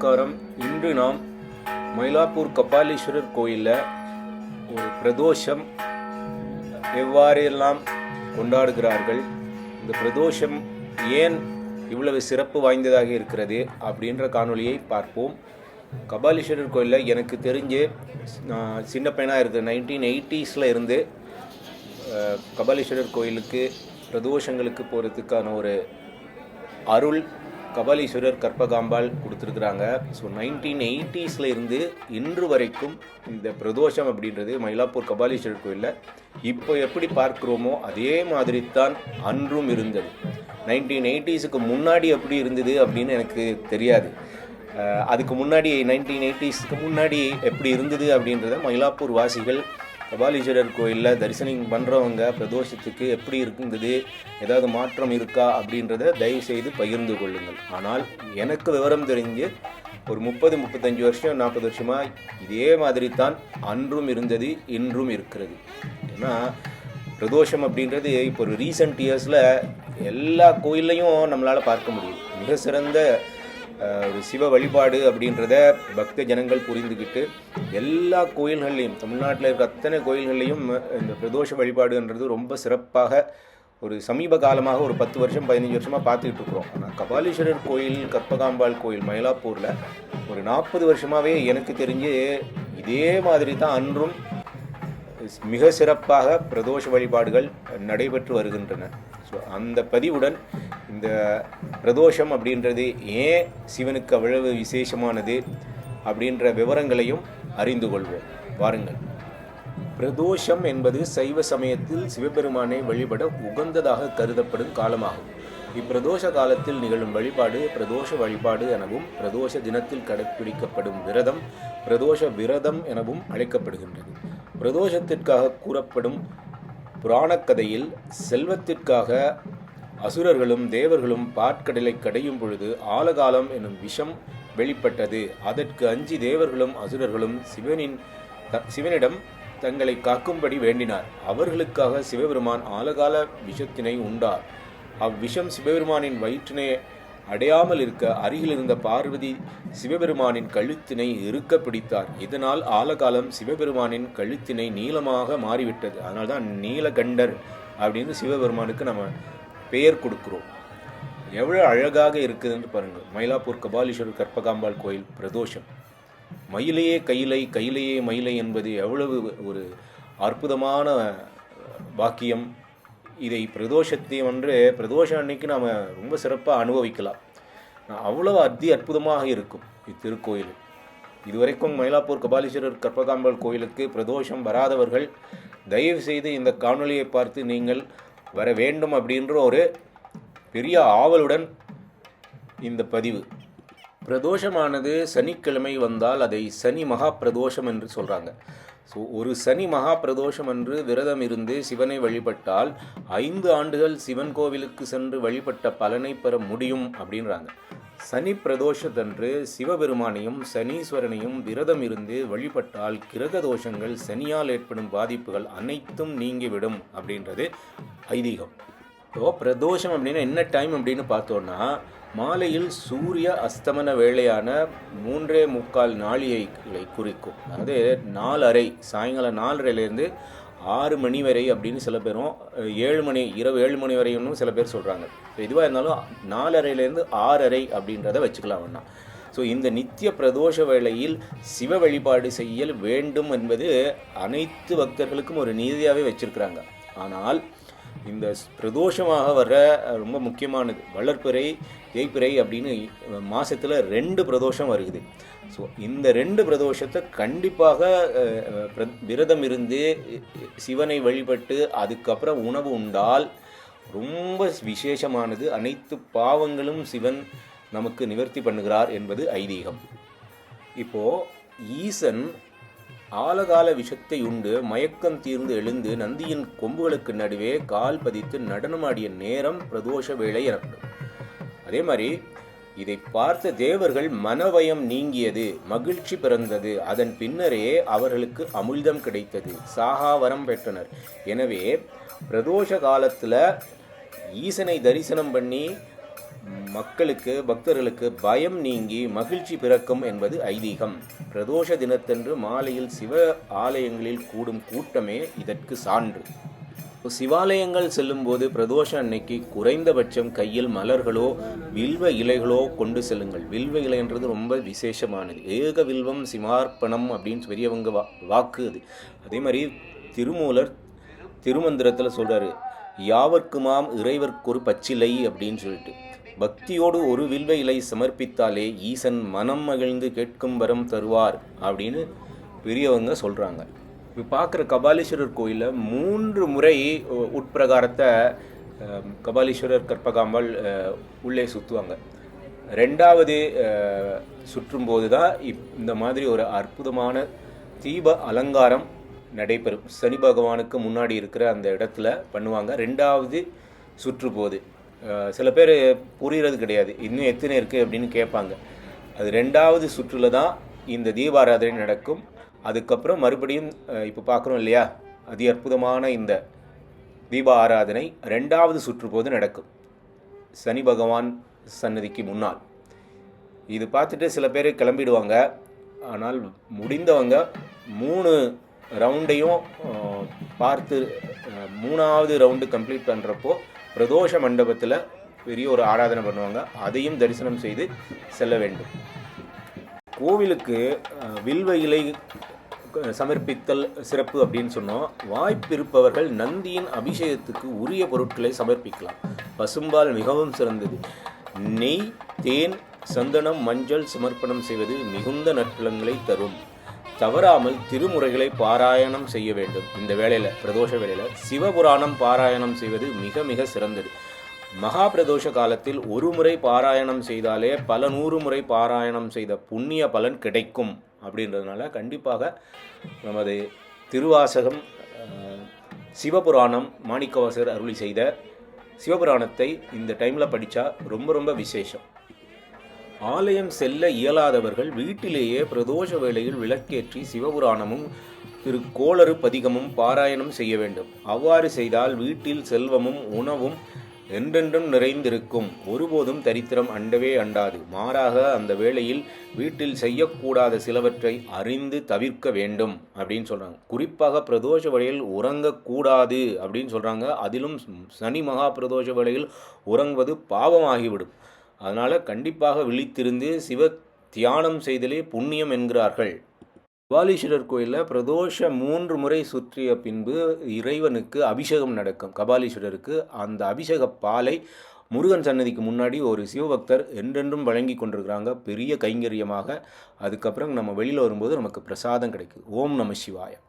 நமஸ்காரம் இன்று நாம் மயிலாப்பூர் கபாலீஸ்வரர் கோயிலில் ஒரு பிரதோஷம் எவ்வாறெல்லாம் கொண்டாடுகிறார்கள்? இந்த பிரதோஷம் ஏன் இவ்வளவு சிறப்பு வாய்ந்ததாக இருக்கிறது? அப்படின்ற காணொளியை பார்ப்போம். கபாலீஸ்வரர் கோயிலில் எனக்கு தெரிஞ்சு நான் சின்ன பையனாக இருக்குது நைன்டீன் எயிட்டிஸில் இருந்து கபாலீஸ்வரர் கோயிலுக்கு பிரதோஷங்களுக்கு போகிறதுக்கான ஒரு அருள் கபாலீஸ்வரர் கற்பகாம்பாள் கொடுத்துருக்குறாங்க. ஸோ நைன்டீன் எயிட்டிஸில் இருந்து இன்று வரைக்கும் இந்த பிரதோஷம் அப்படின்றது மயிலாப்பூர் கபாலீஸ்வரர் கோயிலில் இப்போ எப்படி பார்க்குறோமோ அதே மாதிரி தான் அன்றும் இருந்தது. நைன்டீன் எயிட்டிஸுக்கு முன்னாடி எப்படி இருந்தது அப்படின்னு எனக்கு தெரியாது. அதுக்கு முன்னாடி நைன்டீன் எயிட்டிஸ்க்கு முன்னாடி எப்படி இருந்தது அப்படின்றத மயிலாப்பூர் வாசிகள் கபாலீஸ்வரர் கோயிலில் தரிசனம் பண்ணுறவங்க பிரதோஷத்துக்கு எப்படி இருந்தது ஏதாவது மாற்றம் இருக்கா? அப்படின்றத தயவு செய்து பகிர்ந்து கொள்ளுங்கள். ஆனால் எனக்கு விவரம் தெரிஞ்சு ஒரு முப்பது முப்பத்தஞ்சு வருஷம் நாற்பது வருஷமாக இதே மாதிரி தான் அன்றும் இருந்தது இன்றும் இருக்கிறது. ஏன்னா பிரதோஷம் அப்படின்றது இப்போ ஒரு ரீசெண்ட் இயர்ஸில் எல்லா கோயில்லையும் நம்மளால் பார்க்க முடியும் மிக சிறந்த ஒரு சிவ வழிபாடு அப்படின்றத பக்த ஜனங்கள் புரிந்துக்கிட்டு எல்லா கோயில்கள்லையும் தமிழ்நாட்டில் இருக்க அத்தனை கோயில்கள்லையும் இந்த பிரதோஷ வழிபாடுன்றது ரொம்ப சிறப்பாக ஒரு சமீப காலமாக ஒரு பத்து வருஷம் பதினஞ்சு வருஷமாக பார்த்துக்கிட்டு இருக்கிறோம். ஆனால் கபாலீஸ்வரர் கோயில் கற்பகாம்பாள் கோயில் மயிலாப்பூரில் ஒரு நாற்பது வருஷமாகவே எனக்கு தெரிஞ்சு இதே மாதிரி தான் அன்றும் மிக சிறப்பாக பிரதோஷ வழிபாடுகள் நடைபெற்று வருகின்றன. ஸோ அந்த பதிவுடன் இந்த பிரதோஷம் அப்படின்றது ஏன் சிவனுக்கு அவ்வளவு விசேஷமானது அப்படின்ற விவரங்களையும் அறிந்து கொள்வோம். வாருங்கள். பிரதோஷம் என்பது சைவ சமயத்தில் சிவபெருமானை வழிபட உகந்ததாக கருதப்படும் காலமாகும். இப்பிரதோஷ காலத்தில் நிகழும் வழிபாடு பிரதோஷ வழிபாடு எனவும் பிரதோஷ தினத்தில் கடைப்பிடிக்கப்படும் விரதம் பிரதோஷ விரதம் எனவும் அழைக்கப்படுகின்றது. பிரதோஷத்திற்காக கூறப்படும் புராணக் கதையில் செல்வத்திற்காக அசுரர்களும் தேவர்களும் பாற்கடலை கடையும் பொழுது ஆலகாலம் எனும் விஷம் வெளிப்பட்டது. அதற்கு அஞ்சி தேவர்களும் அசுரர்களும் சிவனின் த- சிவனிடம் தங்களை காக்கும்படி வேண்டினார். அவர்களுக்காக சிவபெருமான் ஆலகால விஷத்தினை உண்டார். அவ்விஷம் சிவபெருமானின் வயிற்றினை அடையாமல் இருக்க அருகில் இருந்த பார்வதி சிவபெருமானின் கழுத்தினை இறுக்க பிடித்தார். இதனால் ஆலகாலம் சிவபெருமானின் கழுத்தினை நீளமாக மாறிவிட்டது. அதனால்தான் நீலகண்டர் அப்படின்னு சிவபெருமானுக்கு நம்ம பெயர் கொடுக்குறோம். எவ்வளோ அழகாக இருக்குதுன்னு பாருங்கள். மயிலாப்பூர் கபாலீஸ்வரர் கற்பகாம்பாள் கோயில் பிரதோஷம். மயிலையே கையிலை கையிலையே மயிலை என்பது எவ்வளவு ஒரு அற்புதமான வாக்கியம் இதை பிரதோஷத்தை வந்து பிரதோஷம் அன்னைக்கு நாம் ரொம்ப சிறப்பாக அனுபவிக்கலாம். அவ்வளவு அதி அற்புதமாக இருக்கும் இத்திருக்கோயில். இதுவரைக்கும் மயிலாப்பூர் கபாலீஸ்வரர் கற்பகாம்பாள் கோயிலுக்கு பிரதோஷம் வராதவர்கள் தயவு செய்து இந்த காணொலியை பார்த்து நீங்கள் வர வேண்டும் அப்படின்ற ஒரு பெரிய ஆவலுடன் இந்த பதிவு. பிரதோஷமானது சனிக்கிழமை வந்தால் அதை சனி மகா பிரதோஷம் என்று சொல்கிறாங்க ஸோ ஒரு சனி மகா பிரதோஷம் என்று விரதம் இருந்து சிவனை வழிபட்டால் ஐந்து ஆண்டுகள் சிவன் கோவிலுக்கு சென்று வழிபட்ட பலனை பெற முடியும் அப்படின்றாங்க. சனி பிரதோஷத்தன்று சிவபெருமானையும் சனீஸ்வரனையும் விரதம் இருந்து வழிபட்டால் கிரக தோஷங்கள் சனியால் ஏற்படும் பாதிப்புகள் அனைத்தும் நீங்கிவிடும் அப்படின்றது ஐதீகம். இப்போது பிரதோஷம் அப்படின்னா என்ன டைம் அப்படின்னு பார்த்தோன்னா மாலையில் சூரிய அஸ்தமன வேளையான மூன்றே முக்கால் நாளிகைகளை குறிக்கும். அதாவது நாலரை சாயங்காலம் நாலரைலேருந்து ஆறு மணி வரை அப்படின்னு சில பேரும் ஏழு மணி இரவு ஏழு மணி வரையும் சில பேர் சொல்கிறாங்க எதுவாக இருந்தாலும் நாலரைலேருந்து ஆறரை அப்படின்றத வச்சுக்கலாம் வேணாம் ஸோ இந்த நித்திய பிரதோஷ வேளையில் சிவ வழிபாடு செய்யல் வேண்டும் என்பது அனைத்து பக்தர்களுக்கும் ஒரு நீதியாகவே வச்சுருக்கிறாங்க. ஆனால் இந்த பிரதோஷமாக வர்ற ரொம்ப முக்கியமானது வளர்ப்பிறை தேய்ப்பிறை அப்படின்னு மாதத்தில் ரெண்டு பிரதோஷம் வருகுது. ஸோ இந்த ரெண்டு பிரதோஷத்தை கண்டிப்பாக விரதம் இருந்து சிவனை வழிபட்டு அதுக்கப்புறம் உணவு உண்டால் ரொம்ப விசேஷமானது. அனைத்து பாவங்களும் சிவன் நமக்கு நிவர்த்தி பண்ணுகிறார் என்பது ஐதீகம். இப்போது ஈசன் ஆலகால விஷத்தை உண்டு மயக்கம் தீர்ந்து எழுந்து நந்தியின் கொம்புகளுக்கு நடுவே கால் பதித்து நடனமாடிய நேரம் பிரதோஷ வேளை எனப்படும். அதே மாதிரி இதை பார்த்த தேவர்கள் மனவயம் நீங்கியது மகிழ்ச்சி பிறந்தது. அதன் பின்னரே அவர்களுக்கு அமிழ்தம் கிடைத்தது. சாகாவரம் பெற்றனர். எனவே பிரதோஷ காலத்தில் ஈசனை தரிசனம் பண்ணி மக்களுக்கு பக்தர்களுக்கு பயம் நீங்கி மகிழ்ச்சி பிறக்கும் என்பது ஐதீகம். பிரதோஷ தினத்தன்று மாலையில் சிவ ஆலயங்களில் கூடும் கூட்டமே இதற்கு சான்று. சிவாலயங்கள் செல்லும்போது பிரதோஷ அன்னைக்கு குறைந்தபட்சம் கையில் மலர்களோ வில்வ இலைகளோ கொண்டு செல்லுங்கள். வில்வ இலைன்றது ரொம்ப விசேஷமானது. ஏக வில்வம் சிமார்ப்பணம் அப்படின்னு பெரியவங்க வா வாக்கு அது. அதே மாதிரி திருமூலர் திருமந்திரத்தில் சொல்கிறாரு யாவர்க்குமாம் இறைவர்க்கொரு பச்சிலை அப்படின்னு சொல்லிட்டு. பக்தியோடு ஒரு வில்வ இலை சமர்ப்பித்தாலே ஈசன் மனம் மகிழ்ந்து கேட்கும் வரம் தருவார் அப்படின்னு பெரியவங்க சொல்கிறாங்க இப்போ பார்க்குற கபாலீஸ்வரர் கோயிலில் மூன்று முறை உட்பிரகாரத்தை கபாலீஸ்வரர் கற்பகாம்பாள் உள்ளே சுற்றுவாங்க ரெண்டாவது சுற்றும்போது தான் இப் இந்த மாதிரி ஒரு அற்புதமான தீப அலங்காரம் நடைபெறும். சனி பகவானுக்கு முன்னாடி இருக்கிற அந்த இடத்துல பண்ணுவாங்க. ரெண்டாவது சுற்றுப்போது. சில பேர் புரிகிறது கிடையாது. இன்னும் எத்தனை இருக்குது அப்படின்னு கேட்பாங்க. அது ரெண்டாவது சுற்றில் தான் இந்த தீபாராதனை நடக்கும். அதுக்கப்புறம் மறுபடியும் இப்போ பார்க்குறோம் இல்லையா? அதி அற்புதமான இந்த தீப ஆராதனை ரெண்டாவது சுற்று போது நடக்கும். சனி பகவான் சன்னதிக்கு முன்னால். இது பார்த்துட்டு சில பேர் கிளம்பிடுவாங்க. ஆனால் முடிந்தவங்க மூணு ரவுண்டையும் பார்த்து மூணாவது ரவுண்டு கம்ப்ளீட் பண்ணுறப்போ பிரதோஷ மண்டபத்தில் பெரிய ஒரு ஆராதனை பண்ணுவாங்க. அதையும் தரிசனம் செய்து செல்ல வேண்டும். கோவிலுக்கு வில்வயிலை வில்வ இலை சமர்ப்பித்தல் சிறப்பு அப்படின்னு சொன்னோம். வாய்ப்பிருப்பவர்கள் நந்தியின் அபிஷேகத்துக்கு உரிய பொருட்களை சமர்ப்பிக்கலாம். பசும்பால் மிகவும் சிறந்தது. நெய் தேன் சந்தனம் மஞ்சள் சமர்ப்பணம் செய்வது மிகுந்த நற்பலங்களை தரும். தவறாமல் திருமுறைகளை பாராயணம் செய்ய வேண்டும். இந்த வேளையில் பிரதோஷ வேளையில் சிவபுராணம் பாராயணம் செய்வது மிக மிக சிறந்தது. மகா பிரதோஷ காலத்தில் ஒரு முறை பாராயணம் செய்தாலே பல நூறு முறை பாராயணம் செய்த புண்ணிய பலன் கிடைக்கும் அப்படின்றதுனால கண்டிப்பாக நமது திருவாசகம் சிவபுராணம் மாணிக்கவாசகர் அருளி செய்த சிவபுராணத்தை இந்த டைமில் படித்தா ரொம்ப ரொம்ப விசேஷம். ஆலயம் செல்ல இயலாதவர்கள் வீட்டிலேயே பிரதோஷ வேளையில் விளக்கேற்றி சிவபுராணமும் திரு கோளறு பதிகமும் பாராயணம் செய்ய வேண்டும். அவ்வாறு செய்தால் வீட்டில் செல்வமும் உணவும் என்றென்றும் நிறைந்திருக்கும். ஒருபோதும் தரித்திரம் அண்டவே அண்டாது. மாறாக அந்த வேளையில் வீட்டில் செய்யக்கூடாத சிலவற்றை அறிந்து தவிர்க்க வேண்டும் அப்படின்னு சொல்கிறாங்க குறிப்பாக பிரதோஷ வேளையில் உறங்கக்கூடாது அப்படின்னு சொல்கிறாங்க அதிலும் சனி மகா பிரதோஷ வேளையில் உறங்குவது பாவமாகிவிடும். அதனால் கண்டிப்பாக விழித்திருந்து சிவ தியானம் செய்தலே புண்ணியம் என்கிறார்கள். கபாலீஸ்வரர் கோயிலில் பிரதோஷ மூன்று முறை சுற்றிய பின்பு இறைவனுக்கு அபிஷேகம் நடக்கும். கபாலீஸ்வரருக்கு அந்த அபிஷேக பாலை முருகன் சன்னதிக்கு முன்னாடி ஒரு சிவபக்தர் என்றென்றும் வழங்கி கொண்டிருக்கிறாங்க. பெரிய கைங்கரியமாக. அதுக்கப்புறம் நம்ம வெளியில் வரும்போது நமக்கு பிரசாதம் கிடைக்கும் ஓம் நம சிவாயம்